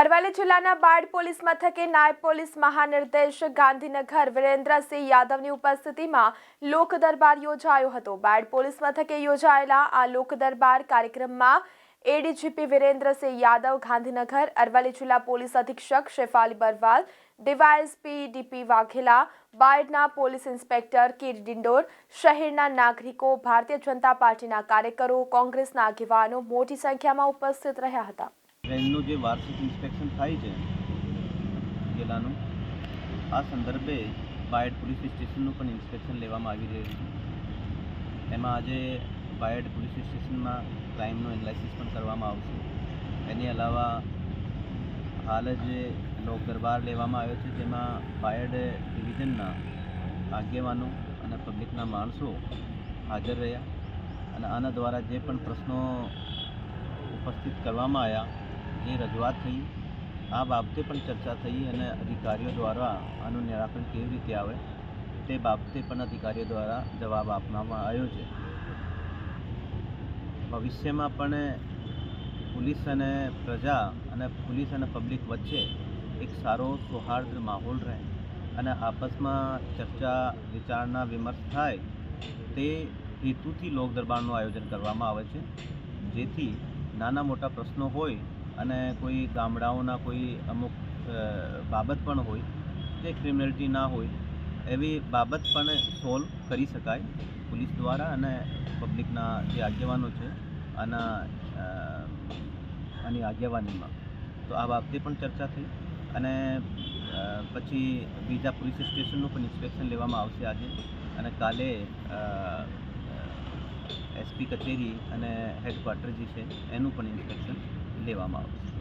અરવલ્લી જિલ્લાના બાળ પોલીસ મથકે નાયબ પોલીસ મહાનિર્દેશક ગાંધીનગર વિરેન્દ્રસિંહ યાદવની ઉપસ્થિતિમાં લોક દરબાર યોજાયો હતો. બાળ પોલીસ મથકે યોજાયેલા આ લોક દરબાર કાર્યક્રમમાં A D G P Virendrasinh Yadav, Gandhinagar, Aravalli જિલ્લા પોલીસ અધિક્ષક શેફાલી બરવાલ, ડીવાયએસપી ડીપી વાઘેલા, બાયડના પોલીસ ઇન્સ્પેક્ટર કીર ડિંડોર, શહેરના નાગરિકો, ભારતીય જનતા પાર્ટીના કાર્યકરો, કોંગ્રેસના આગેવાનો મોટી સંખ્યામાં ઉપસ્થિત રહ્યા હતા. ટ્રેનનું જે વાર્ષિક ઇન્સ્પેક્શન થાય છે, જિલ્લાનું, આ સંદર્ભે બાયડ પોલીસ સ્ટેશનનું પણ ઇન્સ્પેક્શન લેવામાં આવી રહ્યું છે. એમાં આજે બાયડ પોલીસ સ્ટેશનમાં ક્રાઇમનું એનાલિસિસ પણ કરવામાં આવશે. એની અલાવા હાલ જ લોક દરબાર લેવામાં આવ્યો છે, જેમાં બાયડ ડિવિઝનના આગેવાનો અને પબ્લિકના માણસો હાજર રહ્યા અને આના દ્વારા જે પણ પ્રશ્નો ઉપસ્થિત કરવામાં આવ્યા એ રજૂઆત થઈ. આ બાબતે પણ ચર્ચા થઈ અને અધિકારીઓ દ્વારા આનું નિરાકરણ કેવી રીતે આવે તે બાબતે પણ અધિકારીઓ દ્વારા જવાબ આપવામાં આવ્યો છે. ભવિષ્યમાં પણ પોલીસ અને પ્રજા અને પોલીસ અને પબ્લિક વચ્ચે એક સારો સૌહાર્દ માહોલ રહે અને આપસમાં ચર્ચા, વિચારણા, વિમર્શ થાય તે હેતુથી લોક દરબારનું આયોજન કરવામાં આવે છે. જેથી નાના મોટા પ્રશ્નો હોય અને કોઈ ગામડાઓના કોઈ અમુક બાબત પણ હોય જે ક્રિમિનલિટી ના હોય, એવી બાબત પણ સોલ્વ કરી શકાય પોલીસ દ્વારા અને પબ્લિકના જે આગેવાનો છે આના આની આગેવાનીમાં. તો આ બાબતે પણ ચર્ચા થઈ અને પછી બીજા પોલીસ સ્ટેશનનું પણ ઇન્સ્પેક્શન લેવામાં આવશે આજે અને કાલે એસપી કચેરી અને હેડક્વાર્ટર જે છે એનું પણ ઇન્સ્પેક્શન લેવામાં આવશે